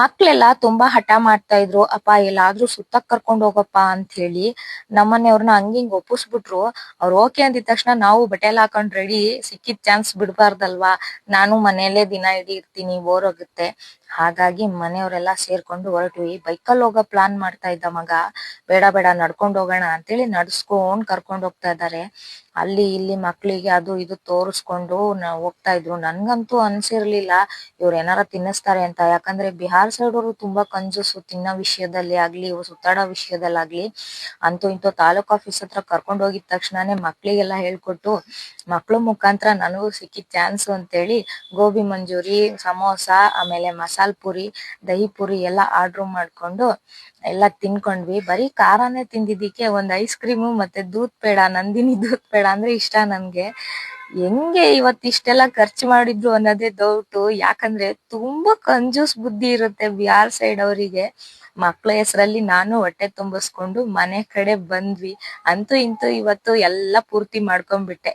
ಮಕ್ಳೆಲ್ಲ ತುಂಬಾ ಹಠ ಮಾಡ್ತಾ ಇದ್ರು, ಅಪ್ಪ, ಎಲ್ಲಾದ್ರೂ ಸುತ್ತಕ್ ಕರ್ಕೊಂಡ್ ಹೋಗಪ್ಪ ಅಂತ ಹೇಳಿ ನಮ್ಮನೆಯವ್ರನ್ನ ಹಂಗಿಂಗ್ ಒಪ್ಪಿಸ್ಬಿಟ್ರು. ಅವ್ರು ಓಕೆ ಅಂದಿದ ತಕ್ಷಣ ನಾವು ಬಟ್ಟೆಲ್ಲ ಹಾಕೊಂಡ್ ರೆಡಿ ಸಿಕ್ಕಿದ್ ಚಾನ್ಸ್ ಬಿಡ್ಬಾರ್ದಲ್ವಾ? ನಾನು ಮನೆಯಲ್ಲೇ ದಿನ ಇಡೀ ಇರ್ತೀನಿ ಬೋರ್ ಹೋಗುತ್ತೆ ಹಾಗಾಗಿ ಮನೆಯವರೆಲ್ಲ ಸೇರ್ಕೊಂಡು ಹೊರಟ್ವಿ. ಬೈಕಲ್ಲಿ ಹೋಗೋ ಪ್ಲಾನ್ ಮಾಡ್ತಾ ಇದ್ದ ಮಗ. ಬೇಡ ಬೇಡ, ನಡ್ಕೊಂಡು ಹೋಗೋಣ ಅಂತೇಳಿ ನಡ್ಸ್ಕೊಂಡ್ ಕರ್ಕೊಂಡು ಹೋಗ್ತಾ ಇದ್ದಾರೆ. ಅಲ್ಲಿ ಇಲ್ಲಿ ಮಕ್ಳಿಗೆ ಅದು ಇದು ತೋರಿಸ್ಕೊಂಡು ಹೋಗ್ತಾ ಇದ್ರು. ನನ್ಗಂತೂ ಅನ್ಸಿರ್ಲಿಲ್ಲ, ಇವ್ರು ಏನಾರ ತಿನ್ನಿಸ್ತಾರೆ ಅಂತ. ಯಾಕಂದ್ರೆ ಬಿಹಾರ್ ಅವರು ತುಂಬಾ ಕಂಜೂಸು ತಿನ್ನೋ ವಿಷಯದಲ್ಲಿ ಆಗ್ಲಿ, ಸುತ್ತಾಡೋ ವಿಷಯದಲ್ಲಾಗ್ಲಿ ಅಂತೂ ಇಂತೂ ತಾಲೂಕ್ ಆಫೀಸ್ ಹತ್ರ ಕರ್ಕೊಂಡು ಹೋಗಿದ ತಕ್ಷಣನೇ ಮಕ್ಳಿಗೆಲ್ಲ ಹೇಳ್ಕೊಟ್ಟು, ಮಕ್ಳು ಮುಖಾಂತರ ನನಗೂ ಸಿಕ್ಕಿದ್ ಚಾನ್ಸ್ ಅಂತೇಳಿ ಗೋಬಿ ಮಂಜೂರಿ, ಸಮೋಸ, ಆಮೇಲೆ ಮಸಾಲ್ ಪುರಿ, ದಹಿ ಪುರಿ ಎಲ್ಲ ಆರ್ಡರ್ ಮಾಡ್ಕೊಂಡು ಎಲ್ಲ ತಿನ್ಕೊಂಡ್ವಿ. ಬರೀ ಖಾರನೇ ತಿಂದಿದ್ದಕ್ಕೆ ಒಂದ್ ಐಸ್ ಕ್ರೀಮು ಮತ್ತೆ ದೂದ್ ಪೇಡ ನಂದಿನಿ ದೂದ್ ಪೇಡ ಅಂದ್ರೆ ಇಷ್ಟ ನನ್ಗೆ. ಹೆಂಗೆ ಇವತ್ ಇಷ್ಟೆಲ್ಲ ಖರ್ಚು ಮಾಡಿದ್ರು ಅನ್ನೋದೇ ಡೌಟು ಯಾಕಂದ್ರೆ ತುಂಬಾ ಕಂಜೂಸ್ ಬುದ್ಧಿ ಇರುತ್ತೆ ಬಿಹಾರ್ ಸೈಡ್ ಅವರಿಗೆ. ಮಕ್ಳ ಹೆಸರಲ್ಲಿ ನಾನು ಹೊಟ್ಟೆ ತುಂಬಿಸ್ಕೊಂಡು ಮನೆ ಕಡೆ ಬಂದ್ವಿ. ಅಂತೂ ಇಂತೂ ಇವತ್ತು ಎಲ್ಲ ಪೂರ್ತಿ ಮಾಡ್ಕೊಂಡ್ಬಿಟ್ಟೆ.